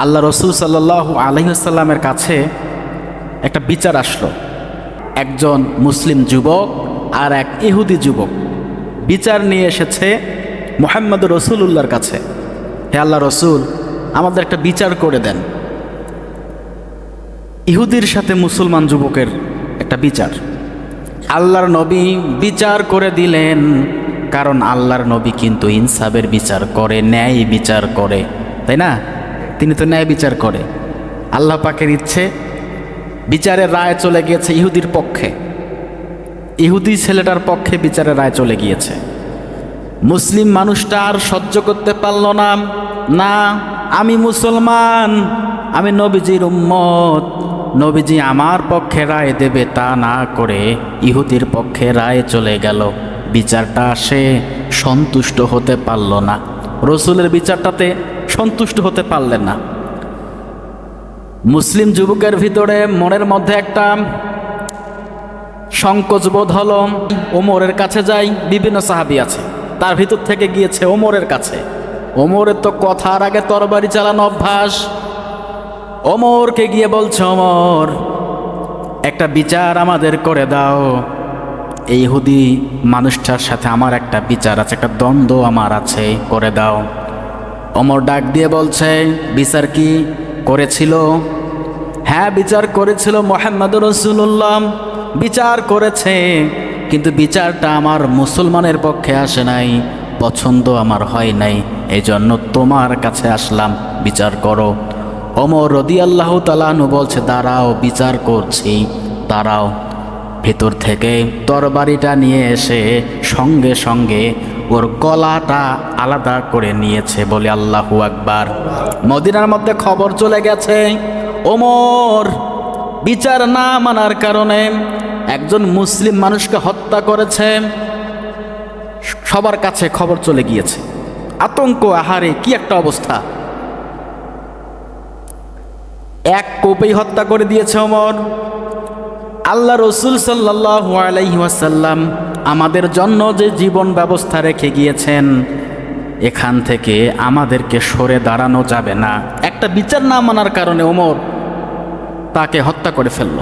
আল্লাহ রসুল সাল্লাহ আলহিসাল্লামের কাছে একটা বিচার আসলো। একজন মুসলিম যুবক আর এক ইহুদি যুবক। বিচার নিয়ে এসেছে মোহাম্মদ রসুল্লাহর কাছে। হে আল্লাহ রসুল, আমাদের একটা বিচার করে দেন। ইহুদির সাথে মুসলমান যুবকের একটা বিচার। আল্লাহর নবী বিচার করে দিলেন, কারণ আল্লাহর নবী কিন্তু ইনসাফের বিচার করে, ন্যায় বিচার করে, তাই না? তিনি তো ন্যায় বিচার করে। আল্লাহ পাকের ইচ্ছে, বিচারের রায় চলে গিয়েছে ইহুদির পক্ষে। ইহুদি ছেলেটার পক্ষে বিচারের রায় চলে গিয়েছে। মুসলিম মানুষটা আর সহ্য করতে পারল না না, আমি মুসলমান, আমি নবীজির উম্মত। নবীজি আমার পক্ষে রায় দেবে তা না করে ইহুদির পক্ষে রায় চলে গেল। বিচারটা সে সন্তুষ্ট হতে পারল না। রসুলের বিচারটাতে সন্তুষ্ট হতে পারলেন না। মুসলিম যুবকের ভিতরে মনের মধ্যে একটা সংকোচ বোধ হলো, ওমরের কাছে যাই, বিভিন্ন সাহাবি আছে, তার ভিতর থেকে গিয়েছে ওমরের কাছে। ওমরের তো কথার আগে তরবারি চালানো অভ্যাস। ওমরকে গিয়ে বলছে, ওমর, একটা বিচার আমাদের করে দাও। এই হুদি মানুষটার সাথে আমার একটা বিচার আছে, একটা দ্বন্দ্ব আমার আছে, করে দাও। অমর ডাক দিয়ে বলছে, বিচার কি করেছিল? হ্যাঁ বিচার করেছিল মোহাম্মদ রসুল্লাহ বিচার করেছে, কিন্তু বিচারটা আমার মুসলমানের পক্ষে আসে নাই, পছন্দ আমার হয় নাই এই জন্য তোমার কাছে আসলাম, বিচার করো। অমর রদি আল্লাহ তালানু বলছে, দাঁড়াও, বিচার করছি, দাঁড়াও। ভেতর থেকে তরবারিটা নিয়ে এসে সঙ্গে সঙ্গে ওর গলাটা আলাদা করে নিয়েছে বলে আল্লাহু আকবার। মদিনার মধ্যে খবর চলে গেছে, ওমর বিচার না মানার কারণে একজন মুসলিম মানুষকে হত্যা করেছে। সবার কাছে খবর চলে গিয়েছে। আতঙ্ক, আহারে, কি একটা অবস্থা? এক কোপেই হত্যা করে দিয়েছে ওমর। আল্লাহ রসুল সাল্লাহ আলাইসাল্লাম আমাদের জন্য যে জীবন ব্যবস্থা রেখে গিয়েছেন, এখান থেকে আমাদেরকে সরে দাঁড়ানো যাবে না। একটা বিচার না মানার কারণে ওমর তাকে হত্যা করে ফেলল।